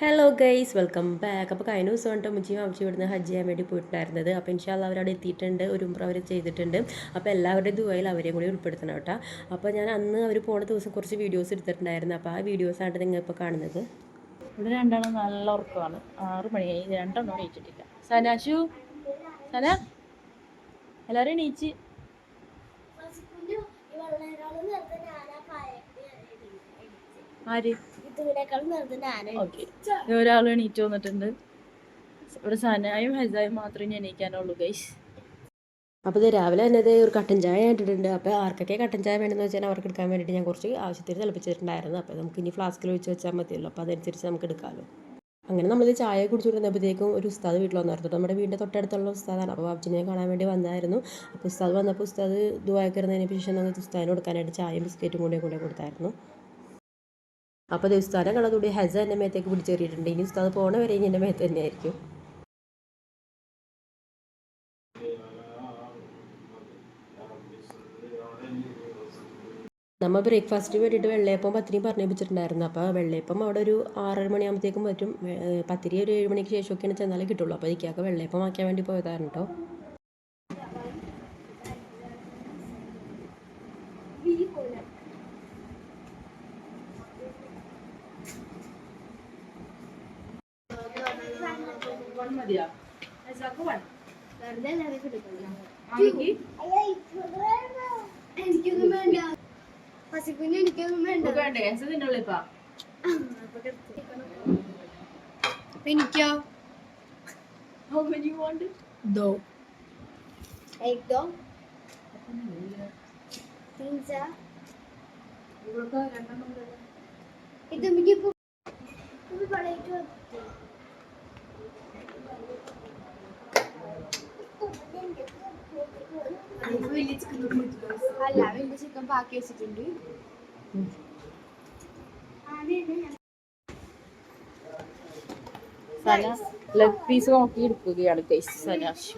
Hello guys welcome back അപ്പോൾ കഴിഞ്ഞ ദിവസം കൊണ്ട് മുജിയും അമ്മച്ചി ഇവിടുന്ന് ഹജ്ജ് ചെയ്യാൻ വേണ്ടി പോയിട്ടുണ്ടായിരുന്നത്. അപ്പോൾ ഇൻഷാല്ല അവിടെ എത്തിയിട്ടുണ്ട് ഒരു ഉംറ അവർ ചെയ്തിട്ടുണ്ട്. അപ്പോൾ എല്ലാവരുടെയും ദുബായിൽ അവരെയും കൂടി ഉൾപ്പെടുത്തണം കേട്ടോ. അപ്പോൾ ഞാൻ അന്ന് അവർ പോണ ദിവസം കുറച്ച് വീഡിയോസ് എടുത്തിട്ടുണ്ടായിരുന്നു. അപ്പോൾ ആ വീഡിയോസാണ് നിങ്ങൾ ഇപ്പോൾ കാണുന്നത്. ഇവിടെ രണ്ടാളും നല്ല ഉറക്കമാണ്. ആറ് മണിയായി. രണ്ടെണ്ണം എണീച്ചിട്ടില്ല സനാശു സന. എല്ലാവരും എണീച്ച് ആര്? ഓക്കെ. ഒരാൾ എണീറ്റ് വന്നിട്ടുണ്ട്. ഇവിടെ സനായും ഹസായും മാത്രമേ എണീക്കാനുള്ളൂ ഗൈസ് അപ്പോൾ ഇത് രാവിലെ തന്നെ ഇത് ഒരു കട്ടൻ ചായ ഇട്ടിട്ടുണ്ട് അപ്പോൾ ആർക്കൊക്കെ കട്ടൻ ചായ വേണമെന്ന് വെച്ചാൽ അവർക്ക് എടുക്കാൻ വേണ്ടിയിട്ട് ഞാൻ കുറച്ച് ആവശ്യത്തിന് തിളപ്പിച്ചിട്ടുണ്ടായിരുന്നു. അപ്പോൾ നമുക്ക് ഇനി ഫ്ലാസ്കിൽ ഒഴിച്ച് വെച്ചാൽ മതിയല്ലോ. അപ്പോൾ അതനുസരിച്ച് നമുക്ക് എടുക്കാമല്ലോ അങ്ങനെ നമ്മൾ ചായ കുടിച്ചുകൊണ്ടിരുന്നപ്പോഴത്തേക്കും ഒരു ഉസ്താദ് വീട്ടിൽ വന്നായിരുന്നു. നമ്മുടെ വീടിന്റെ തൊട്ടടുത്തുള്ള ഉസ്താദാണ്. അപ്പോൾ ബാബ്ജിനെ കാണാൻ വേണ്ടി വന്നായിരുന്നു. അപ്പോൾ ഉസ്താദ് വന്നപ്പോൾ ഉസ്താദ് ദുബായിക്കിരുന്നതിന് ശേഷം നമുക്ക് ഉസ്താദിന് കൊടുക്കാനായിട്ട് ചായയും ബിസ്ക്കറ്റും കൂടെ കൂടെ കൊടുത്തായിരുന്നു. അപ്പോൾ ദിവസം ഉസ്താദിനെ കണ്ടതുകൂടി ഹസ എന്റെ മേത്തേക്ക് പിടിച്ചേറിയിട്ടുണ്ട്. ഇനി ഉസ്താദ് പോണ വരെ ഇനി എന്റെ മേത്ത് തന്നെയായിരിക്കും. നമ്മൾ ബ്രേക്ക്ഫാസ്റ്റിന് വേണ്ടിയിട്ട് വെള്ളയപ്പം പത്തിരിയും പറഞ്ഞു വെച്ചിട്ടുണ്ടായിരുന്നു അപ്പോൾ വെള്ളയപ്പം അവിടെ ഒരു ആറര മണിയാകുമ്പോഴത്തേക്കും പറ്റും പത്തിരി ഒരു ഏഴ് മണിക്ക് ശേഷമൊക്കെയാണ് ചെന്നാലേ കിട്ടുള്ളൂ. അപ്പോൾ ഇക്കാക്ക് വെള്ളയപ്പം ആക്കാൻ വേണ്ടി പോയതാണ് കേട്ടോ എനിക്കൊന്നും വേണ്ട പസിക്കുഞ്ഞ് എനിക്കൊന്നും വേണ്ട എനിക്കോ एक दो तीन चार ഇത് എനിക്ക് ഇപ്പൊ ഇത് പടയിട്ട് അല്ല വലിയ ചിക്കൻ പാക്കി വെച്ചിട്ടുണ്ട്. സന ലെഗ് പീസ് നോക്കി എടുക്കുകയാണ് ഗൈസ് സനാശു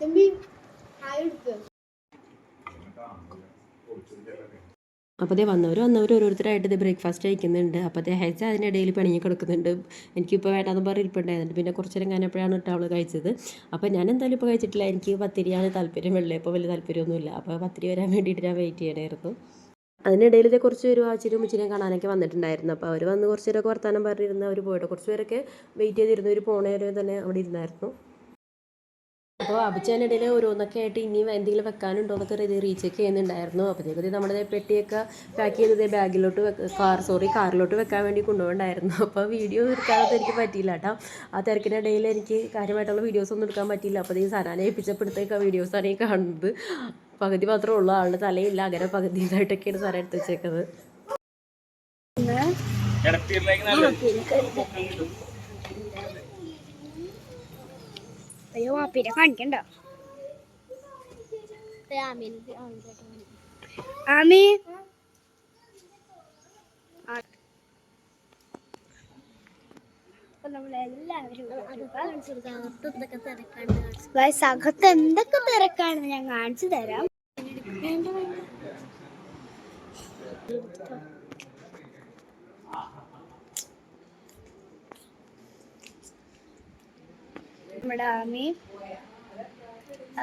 തമ്പി എടുക്ക് അപ്പോൾ അതേ വന്നവർ വന്നവർ ഓരോരുത്തരായിട്ട് ഇത് ബ്രേക്ക്ഫാസ്റ്റ് കഴിക്കുന്നുണ്ട്. അപ്പോൾ അതേ ഹെച്ച അതിനിടയിൽ പണിഞ്ഞ് കിടക്കുന്നുണ്ട്. എനിക്കിപ്പോൾ വേണ്ടാന്ന് പറഞ്ഞ് ഇരിപ്പുണ്ടായിരുന്നു. പിന്നെ കുറച്ച് നേരം കഴിഞ്ഞപ്പോഴാണ് കേട്ടോ അവൾ കഴിച്ചത്. അപ്പോൾ ഞാൻ എന്തായാലും ഇപ്പോൾ കഴിച്ചിട്ടില്ല. എനിക്ക് പത്തിരിയാണ് താല്പര്യം വെള്ളയപ്പോൾ വലിയ താല്പര്യമൊന്നുമില്ല. അപ്പോൾ പത്തിരി വരാൻ വേണ്ടിയിട്ട് ഞാൻ വെയിറ്റ് ചെയ്യണമായിരുന്നു അതിനിടയിൽ ഇതേ കുറച്ച് പേര് അച്ഛനും മുച്ചിനെയും കാണാനൊക്കെ വന്നിട്ടുണ്ടായിരുന്നു. അപ്പോൾ അവർ വന്ന് കുറച്ച് പേരൊക്കെ വർത്താനം പറഞ്ഞിരുന്നു. അവർ പോയിട്ട് കുറച്ച് പേരൊക്കെ വെയിറ്റ് ചെയ്തിരുന്നു. ഒരു പോണവരെ തന്നെ അവിടെ ഇരുന്നായിരുന്നു. അപ്പോൾ അഭിച്ചതിനിടയിൽ ഓരോന്നൊക്കെ ആയിട്ട് ഇനിയും എന്തെങ്കിലും വെക്കാനുണ്ടോ എന്നൊക്കെ ഇത് റീചെക്ക് ചെയ്യുന്നുണ്ടായിരുന്നു. അപ്പോൾ ഇത് നമ്മുടെ പെട്ടിയൊക്കെ പാക്ക് ചെയ്തത് ബാഗിലോട്ട് കാർ സോറി കാറിലോട്ട് വെക്കാൻ വേണ്ടി കൊണ്ടുപോകണ്ടായിരുന്നു. അപ്പോൾ വീഡിയോ എടുക്കാനൊന്നും എനിക്ക് പറ്റിയില്ല കേട്ടോ ആ തിരക്കിനിടയിൽ എനിക്ക് കാര്യമായിട്ടുള്ള വീഡിയോസ് ഒന്നും എടുക്കാൻ പറ്റിയില്ല. അപ്പോൾ ഈ സനാനെ ഏൽപ്പിച്ചപ്പോഴത്തേക്ക് ആ വീഡിയോസാണ് ഈ കാണുന്നത്. പകുതി മാത്രമേ ഉള്ളൂ. ആളുടെ തലയില്ല. അങ്ങനെ പകുതി ഇതായിട്ടൊക്കെയാണ് സാറേ എടുത്ത് വെച്ചേക്കുന്നത്. അയ്യോ വാപ്പിനെ കാണിക്കണ്ട. ആമി? അകത്ത് എന്തൊക്കെ തിരക്കാണെന്ന് ഞാൻ കാണിച്ചു തരാം. ആമി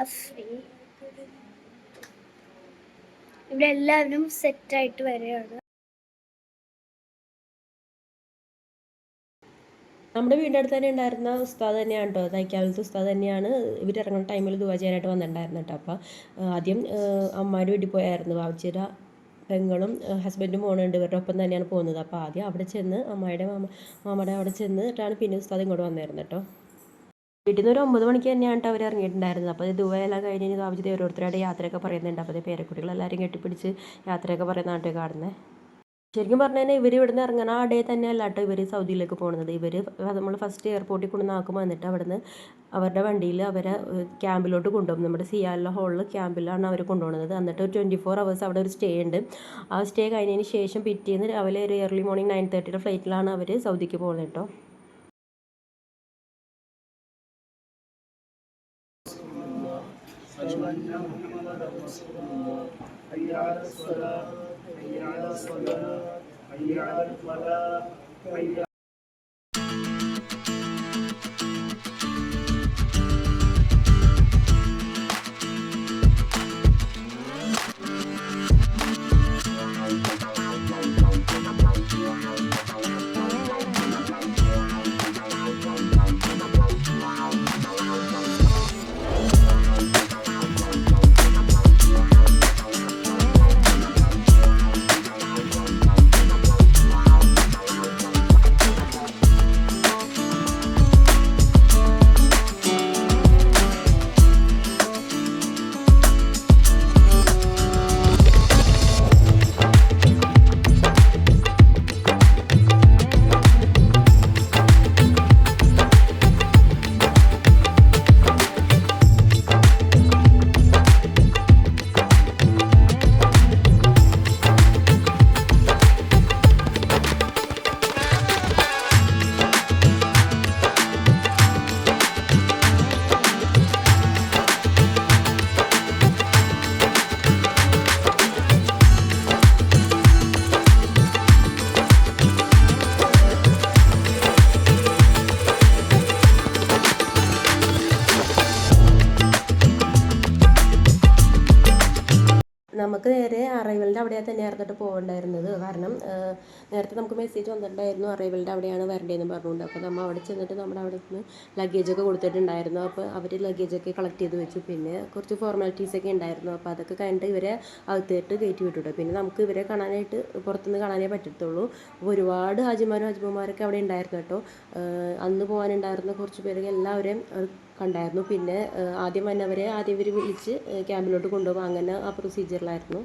അഫ്രി ഇവിടെ എല്ലാവരും സെറ്റായിട്ട് വരികയാണ്. നമ്മുടെ വീടിന്റെ അടുത്ത് തന്നെ ഉണ്ടായിരുന്ന ഉസ്താദ് തന്നെയാണ് കേട്ടോ തൈക്കാലത്ത് ഉസ്താദ് തന്നെയാണ്. ഇവർ ഇറങ്ങുന്ന ടൈമിൽ ദുവാ ചെയ്യാനായിട്ട് വന്നിട്ടുണ്ടായിരുന്നു കേട്ടോ അപ്പോൾ ആദ്യം അമ്മയുടെ വീട്ടിൽ പോയായിരുന്നു. വാവിച്ചിര പെങ്ങളും ഹസ്ബൻഡും മോണുണ്ട് ഇവരുടെ ഒപ്പം തന്നെയാണ് പോകുന്നത്. അപ്പോൾ ആദ്യം അവിടെ ചെന്ന് അമ്മയുടെ മാമ മാമയുടെ അവിടെ ചെന്നിട്ടാണ് പിന്നെ ഉസ്താദ് ഇങ്ങോട്ട് വന്നിരുന്നത് കേട്ടോ വീട്ടിൽ നിന്ന് ഒരു ഒമ്പത് മണിക്ക് തന്നെയാണ് കേട്ടോ അവർ ഇറങ്ങിയിട്ടുണ്ടായിരുന്നത്. അപ്പോൾ ദുബായെല്ലാം കഴിഞ്ഞ് ആവശ്യത്തെ ഓരോരുത്തരുടെ യാത്രയൊക്കെ പറയുന്നുണ്ട്. അപ്പോൾ പേരക്കുട്ടികളെല്ലാവരും കെട്ടിപ്പിടിച്ച് യാത്രയൊക്കെ പറയുന്ന നാട്ടിൽ കാണുന്നത് ശരിക്കും പറഞ്ഞു കഴിഞ്ഞാൽ ഇവർ ഇവിടുന്ന് ഇറങ്ങണ ആ ഡേ തന്നെ അല്ല കേട്ടോ ഇവർ സൗദിയിലേക്ക് പോകുന്നത് ഇവർ നമ്മൾ ഫസ്റ്റ് എയർപോർട്ടിൽ കൊണ്ടുവന്നാക്കുമ്പോൾ വന്നിട്ട് അവിടുന്ന് അവരുടെ വണ്ടിയിൽ അവരെ ക്യാമ്പിലോട്ട് കൊണ്ടുപോകും. നമ്മുടെ സിയാലിലെ ഹോളിൽ ക്യാമ്പിലാണ് അവർ കൊണ്ടുപോകുന്നത് എന്നിട്ട് ഒരു ട്വന്റി ഫോർ അവേഴ്സ് അവിടെ ഒരു സ്റ്റേ ഉണ്ട്. ആ സ്റ്റേ കഴിഞ്ഞതിന് ശേഷം പിറ്റേന്ന് രാവിലെ ഒരു ഏർലി മോർണിംഗ് നയൻ തേർട്ടിയുടെ ഫ്ലൈറ്റിലാണ് അവർ സൗദിക്ക് പോകുന്നത് കേട്ടോ أن محمدا رسول الله حي على الصلاة حي على الصلاة حي على الفلاح حي നമുക്ക് നേരെ അറൈവലിന്റെ അവിടെ തന്നെ തന്നെയായിരുന്നിട്ട് പോകണ്ടായിരുന്നത്. കാരണം നേരത്തെ നമുക്ക് മെസ്സേജ് വന്നിട്ടുണ്ടായിരുന്നു അറൈവലിന്റെ അവിടെയാണ് വരേണ്ടതെന്ന് പറഞ്ഞുകൊണ്ട്. അപ്പോൾ നമ്മൾ അവിടെ ചെന്നിട്ട് നമ്മുടെ അവിടെ നിന്ന് ലഗേജൊക്കെ കൊടുത്തിട്ടുണ്ടായിരുന്നു. അപ്പോൾ അവർ ലഗേജൊക്കെ കളക്ട് ചെയ്ത് വെച്ചു. പിന്നെ കുറച്ച് ഫോർമാലിറ്റീസ് ഒക്കെ ഉണ്ടായിരുന്നു. അപ്പോൾ അതൊക്കെ കഴിഞ്ഞിട്ട് ഇവരെ അകത്തേട്ട് കയറ്റി വിട്ടിട്ടു. പിന്നെ നമുക്ക് ഇവരെ കാണാനായിട്ട് പുറത്തുനിന്ന് കാണാനേ പറ്റത്തുള്ളൂ. അപ്പോൾ ഒരുപാട് ഹാജിമാരും ഹാജിമാരൊക്കെ അവിടെ ഉണ്ടായിരുന്നു കേട്ടോ. അന്ന് പോകാനുണ്ടായിരുന്ന കുറച്ച് പേരൊക്കെ എല്ലാവരെയും കണ്ടായിരുന്നു. പിന്നെ ആദ്യം വന്നവരെ ആദ്യം ഇവർ വിളിച്ച് ക്യാമ്പിലോട്ട് കൊണ്ടുപോകും. അങ്ങനെ ആ പ്രൊസീജിയറിലായിരുന്നു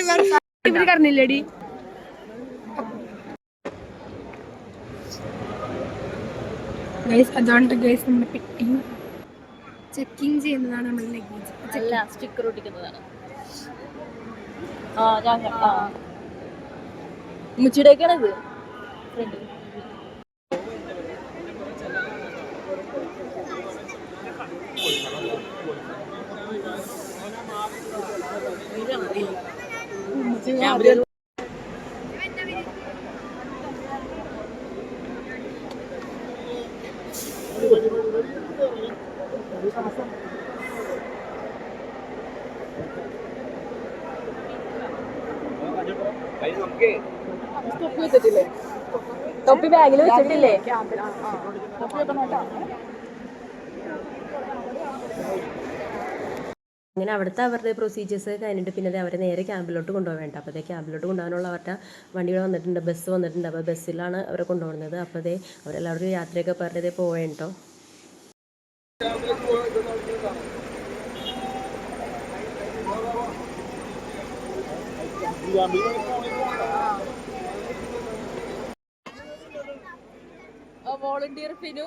ഇവർ ഇവിടെ ഗൈസ് അതുകൊണ്ട് ഗൈസ് നമ്മുടെ പെട്ടി ചെക്കിങ് ചെയ്യുന്നതാണ് നമ്മുടെ ലഗേജ് അല്ല സ്റ്റിക്കർ ഒട്ടിക്കുന്നതാണ്. ആ ഞാൻ ക- ബാഗിൽ വെച്ചിട്ടില്ലേ? തൊപ്പി ബാഗിൽ അങ്ങനെ അവിടുത്തെ അവരുടെ പ്രൊസീജിയേഴ്സ് കഴിഞ്ഞിട്ട് പിന്നെ അവരെ നേരെ ക്യാമ്പിലോട്ട് കൊണ്ടുപോകേണ്ട അപ്പോൾ അതേ ക്യാമ്പിലോട്ട് കൊണ്ടുപോകാനുള്ള അവരുടെ വണ്ടികൾ വന്നിട്ടുണ്ട് ബസ് വന്നിട്ടുണ്ട്. അപ്പോൾ ബസ്സിലാണ് അവരെ കൊണ്ടുപോകുന്നത്. അപ്പോൾ അതേ അവരെല്ലാവരും യാത്രയൊക്കെ പറഞ്ഞത് പോവേണ്ടോ? വോളണ്ടിയർ ഫിനു.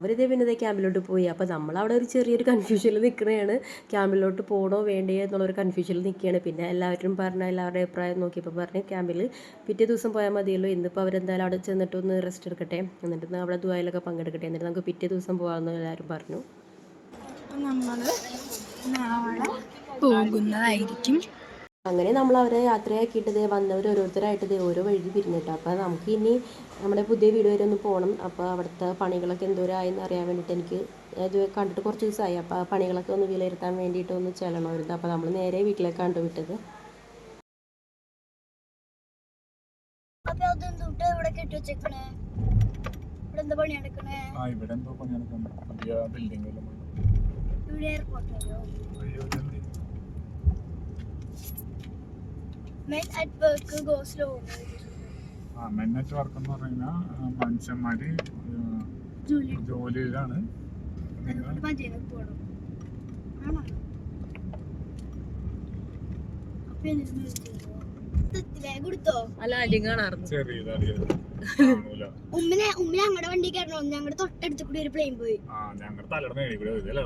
അവരിതേ പിന്നെ ഇതേ ക്യാമ്പിലോട്ട് പോയി. അപ്പോൾ നമ്മളവിടെ ഒരു ചെറിയൊരു കൺഫ്യൂഷനിൽ നിൽക്കുകയാണ് ക്യാമ്പിലോട്ട് പോകണോ വേണ്ടയോ എന്നുള്ളൊരു കൺഫ്യൂഷനിൽ നിൽക്കുകയാണ് പിന്നെ എല്ലാവരും പറഞ്ഞ എല്ലാവരുടെ അഭിപ്രായം നോക്കിയപ്പോൾ പറഞ്ഞ് ക്യാമ്പിൽ പിറ്റേ ദിവസം പോയാൽ മതിയല്ലോ. ഇന്നിപ്പോൾ അവരെന്തായാലും അവിടെ ചെന്നിട്ട് ഒന്ന് റെസ്റ്റ് എടുക്കട്ടെ. എന്നിട്ട് അവിടെ ദുബായിലൊക്കെ പങ്കെടുക്കട്ടെ. എന്നിട്ട് നമുക്ക് പിറ്റേ ദിവസം പോകാമെന്ന് എല്ലാവരും പറഞ്ഞു. നമ്മൾ പോകുന്നതായിരിക്കും. അങ്ങനെ നമ്മൾ അവരെ യാത്രയാക്കിയിട്ട് ദേ വന്നവർ ഓരോരുത്തരായിട്ട് ഇതേ ഓരോ വഴി പിരിഞ്ഞിട്ട് അപ്പോൾ നമുക്ക് ഇനി നമ്മുടെ പുതിയ വീട് വരെ ഒന്ന് പോകണം അപ്പോൾ അവിടുത്തെ പണികളൊക്കെ എന്തോരായെന്ന് അറിയാൻ വേണ്ടിയിട്ട് എനിക്ക് ഇത് കണ്ടിട്ട് കുറച്ച് ദിവസമായി അപ്പോൾ ആ പണികളൊക്കെ ഒന്ന് വിലയിരുത്താൻ വേണ്ടിയിട്ട് ഒന്ന് ചെല്ലണമായിരുന്നു. അപ്പോൾ നമ്മൾ നേരെ വീട്ടിലേക്ക് കണ്ടുവിട്ടത് ഇവിടെ airport? Men at work go slow ആ മെന്നറ്റ് വർക്ക് എന്ന് പറഞ്ഞാൽ മനുഷ്യന്മാര് ജോലിയിലാണ് ഉമ്മനെ ഉമ്മനെ ഞങ്ങളുടെ വണ്ടി കയറണോ? ഞങ്ങളുടെ തൊട്ടടുത്ത് കൂടി ഒരു പ്ലെയിൻ പോയി. ആ ഞങ്ങളുടെ തലയുടെ മേളിൽ കൂടെ ഇതല്ലേ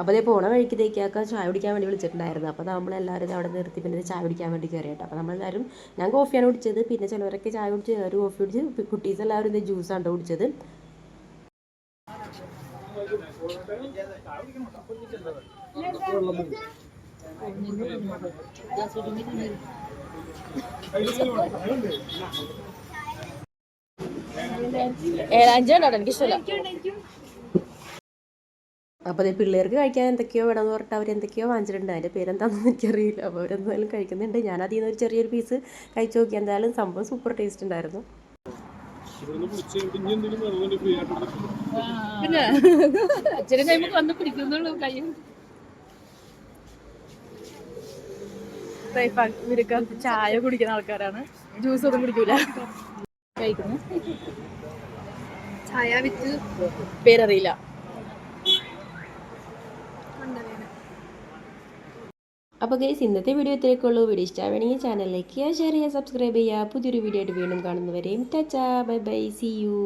അപ്പോൾ അതേ പോണ വഴിക്ക് തേക്കാക്ക ചായ കുടിക്കാൻ വേണ്ടി വിളിച്ചിട്ടുണ്ടായിരുന്നു. അപ്പോൾ നമ്മളെല്ലാവരും അവിടെ നിർത്തി. പിന്നെ ചായ കുടിക്കാൻ വേണ്ടി കയറി കേട്ടോ അപ്പോൾ നമ്മളെല്ലാവരും ഞാൻ കോഫിയാണ് കുടിച്ചത്. പിന്നെ ചിലവരൊക്കെ ചായ കുടിച്ച് ഒരു കോഫി കുടിച്ച് കുട്ടീസ് എല്ലാവരും ഇത് ജ്യൂസാണ് കേട്ടോ കുടിച്ചത്. ഏഴാഞ്ചാണ് എനിക്ക് അപ്പോൾ അതേ പിള്ളേർക്ക് കഴിക്കാൻ എന്തൊക്കെയോ വേണമെന്ന് പറഞ്ഞിട്ട് അവർ എന്തൊക്കെയോ വാങ്ങിച്ചിട്ടുണ്ട്. അതിന്റെ പേരെന്താണെന്ന് എനിക്കറിയില്ല. അപ്പോൾ അവരെന്തായാലും കഴിക്കുന്നുണ്ട്. ഞാൻ അതിൽ നിന്ന് ഒരു ചെറിയൊരു പീസ് കഴിച്ചു നോക്കി. എന്തായാലും സംഭവം സൂപ്പർ ടേസ്റ്റ് ഉണ്ടായിരുന്നു. ചായ കുടിക്കുന്ന ആൾക്കാരാണ്. ജ്യൂസ് ഒന്നും കുടിക്കൂല. കഴിക്കുന്നു. ചായ വിത്ത്. പേരറിയില്ല. അപ്പോൾ ഗൈസ് ഇന്നത്തെ വീഡിയോ ഇത്രയൊക്കെ വീഡിയോ ഇഷ്ടമാണെങ്കിൽ ചാനൽ ലൈക്ക് ചെയ്യുക ഷെയർ ചെയ്യുക സബ്സ്ക്രൈബ് ചെയ്യുക. പുതിയൊരു വീഡിയോ ആയിട്ട് വീണ്ടും കാണുന്നവരെയും ടച്ചാ ബൈ ബൈ സി യു